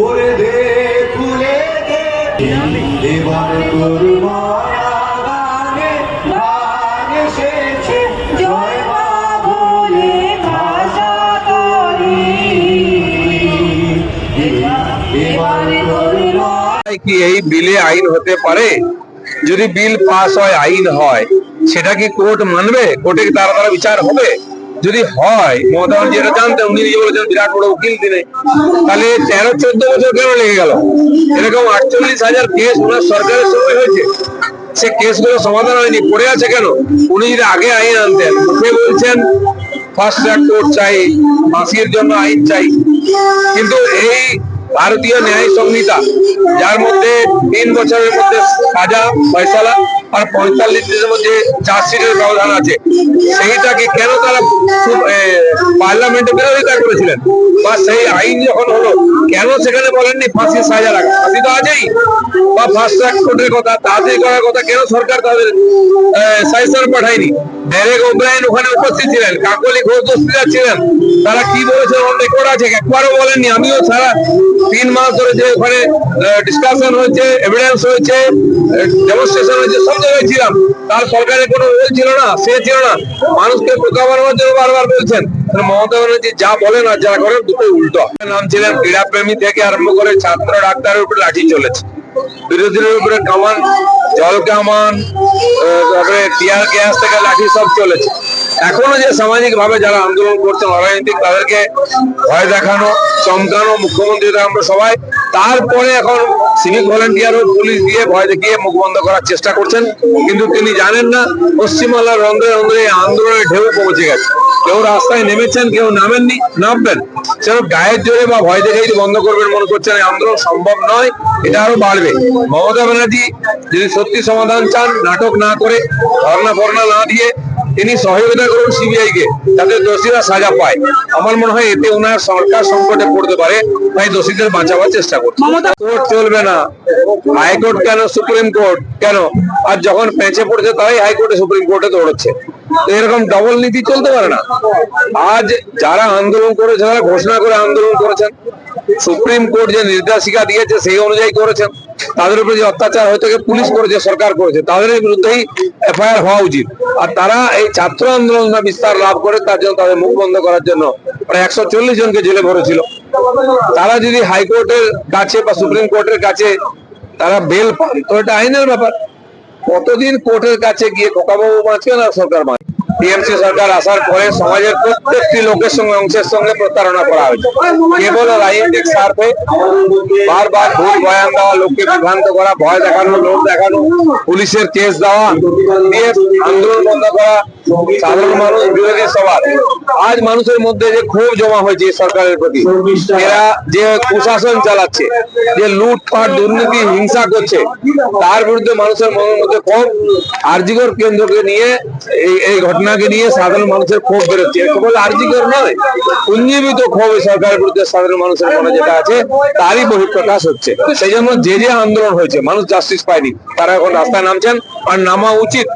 ভরে দে, ফুলে দে। এবার তোর কি এই বিলে আইন হতে পারে? যদি বিল পাস হয়, আইন হয়। সেটা কি কোর্ট মানবে? কোর্টে তারা তারা বিচার হবে? যদি হয়, মমতা এটা জানতেন, উনি নিজে বলেছেন বিরাট বড় উকিল তিনি। তাহলে তেরো, চোদ্দ বছর কেন লেগে গেল? এরকম আটচল্লিশ হাজার কেস ওনার সরকারের সময় হয়েছে। সে কেসগুলো সমাধান হয়নি, পড়ে আছে কেন? উনি যদি আগে আইন আনতেন মুখে বলছেন ফার্স্ট ট্র্যাক কোর্ট চাই, ফাঁসির জন্য আইন চাই। কিন্তু এই ভারতীয় ন্যায় সংহিতা, যার মধ্যে তিন বছরের মধ্যে সাজা, ফয়সালা, আর পঁয়তাল্লিশ দিনের মধ্যে চার্জশিটের ব্যবধান আছে, সেইটাকে কেন তারা পার্লামেন্টে বিরোধিতা করেছিলেন। বা সেই আইন যখন হলো, কেন সেখানে বলেননি ফাঁসির সাজা রাখা? ফাঁসি তো আছেই বা ফার্স্ট ট্র্যাক কোর্টের কথা তাড়াতাড়ি করার কথা, কেন সরকার তাদের সাইসার পাঠায়নি? ডেরেক ওব্রায়ন ওখানে উপস্থিত ছিলেন, কাকলি ঘোষ দস্তিদার ছিলেন। তারা কি বলেছেন অন রেকর্ড আছে, একবারও বলেননি। আমিও সারা তিন মাস ধরে যে ওখানে ডিসকাশন হয়েছে এভিডেন্স হয়েছে ডেমনস্ট্রেশন হয়েছে, সব জায়গায় ছিলাম। তার সরকারের কোনো রোল ছিল না, সে ছিল না। মানুষকে বোকা বানানোর জন্য বারবার বলছেন। মমতা ব্যানার্জি যা বলেন আর যা করেন দুটো উল্টো। নাম ছিলেন ক্রীড়াপ্রেমী থেকে আরম্ভ করে ছাত্র ডাক্তারের উপরে লাঠি চলেছে। বিরোধীদের উপরে কামান, জল কামান তারপরে টিয়ার গ্যাস থেকে লাঠি সব চলেছে। এখনও যে সামাজিক ভাবে যারা আন্দোলন করছেন, অরাজনৈতিক, তাদেরকে ভয় দেখানো, চমকানো, মুখ্যমন্ত্রী থেকে আমরা সবাই তারপরে এখন সিভিক ভলেন্টিয়ার ও পুলিশ দিয়ে ভয় দেখিয়ে মুখ বন্ধ করার চেষ্টা করছেন, কিন্তু তিনি জানেন না পশ্চিমবাংলার রন্ধ্রে রন্ধ্রে আন্দোলনের ঢেউ পৌঁছে গেছে। কেউ রাস্তায় নেমেছেন, কেউ নামেননি, নামবেন। সেরকম গায়ের জোরে বা ভয় দেখেই বন্ধ করবেন মনে করছেন আন্দোলন সম্ভব নয়, এটা আরও বাড়বে। মমতা ব্যানার্জি যদি সত্যি সমাধান চান, নাটক না করে, ধর্ণা ফর্ণা না দিয়ে তিনি সহযোগিতা করুন সিবিআই কে যাতে দোষীরা সাজা পায়। আমার মনে হয় এতে ওনার সরকার সংকটে পড়তে পারে তাই দোষীদের বাঁচাবার চেষ্টা করছে। কোর্ট চলবে না। হাইকোর্ট কেন? সুপ্রিম কোর্ট কেন? আর যখন পেঁচে পড়ছে তারাই হাইকোর্টে সুপ্রিম কোর্টে দৌড়চ্ছে। এরকম ডবল নীতি চলতে পারে না। আজ যারা আন্দোলন করেছে তারা ঘোষণা করে আন্দোলন করেছেন। সুপ্রিম কোর্ট যে নির্দেশিকা দিয়েছে সেই অনুযায়ী করেছেন। তাদের উপরে যে অত্যাচার হয়তো পুলিশ করেছে, সরকার করেছে, তাদের বিরুদ্ধেই এফআইআর হওয়া উচিত। আর তারা এই ছাত্র আন্দোলন বিস্তার লাভ করে, তার জন্য তাদের মুখ বন্ধ করার জন্য প্রায় একশো চল্লিশ জনকে জেলে ভরেছিল। তারা যদি হাইকোর্টের কাছে বা সুপ্রিম কোর্টের কাছে তারা বেল পান তো এটা আইনের ব্যাপার। কতদিন কোর্টের কাছে গিয়ে খোকাবাবু বাঁচবে না সরকার বাঁচবে টিএমসি সরকার আসার পরে সমাজের প্রত্যেকটি লোকের সঙ্গে অংশের সঙ্গে প্রতারণা করা হয়েছে। কেবল রাজনৈতিক স্বার্থে বারবার ভুল বয়ান দেওয়া, লোককে বিভ্রান্ত করা, ভয় দেখানো লোক দেখানো, পুলিশের কেস দেওয়া দিয়ে আন্দোলন বন্ধ করা, সাধারণ মানুষ বিরোধী সবার আজ মানুষের মধ্যে যে ক্ষোভ জমা হয়েছে সরকারের প্রতি, এরা যে কুশাসন চালাচ্ছে, যে লুটপাট, দুর্নীতি, হিংসা করছে, তার বিরুদ্ধে মানুষের মনের মধ্যে ক্ষোভ আরজিগর কেন্দ্রকে নিয়ে এই এই ঘটনাকে নিয়ে সাধারণ মানুষের ক্ষোভ বেরোচ্ছে। কেবল আর্জিকর নয় উঞ্জীবিত ক্ষোভ সরকারের বিরুদ্ধে সাধারণ মানুষের মনে যেটা আছে, তারই বহিঃপ্রকাশ হচ্ছে। সেই জন্য যে যে আন্দোলন হয়েছে, মানুষ জাস্টিস পায়নি। তারা এখন রাস্তায় নামছেন আর নামা উচিত।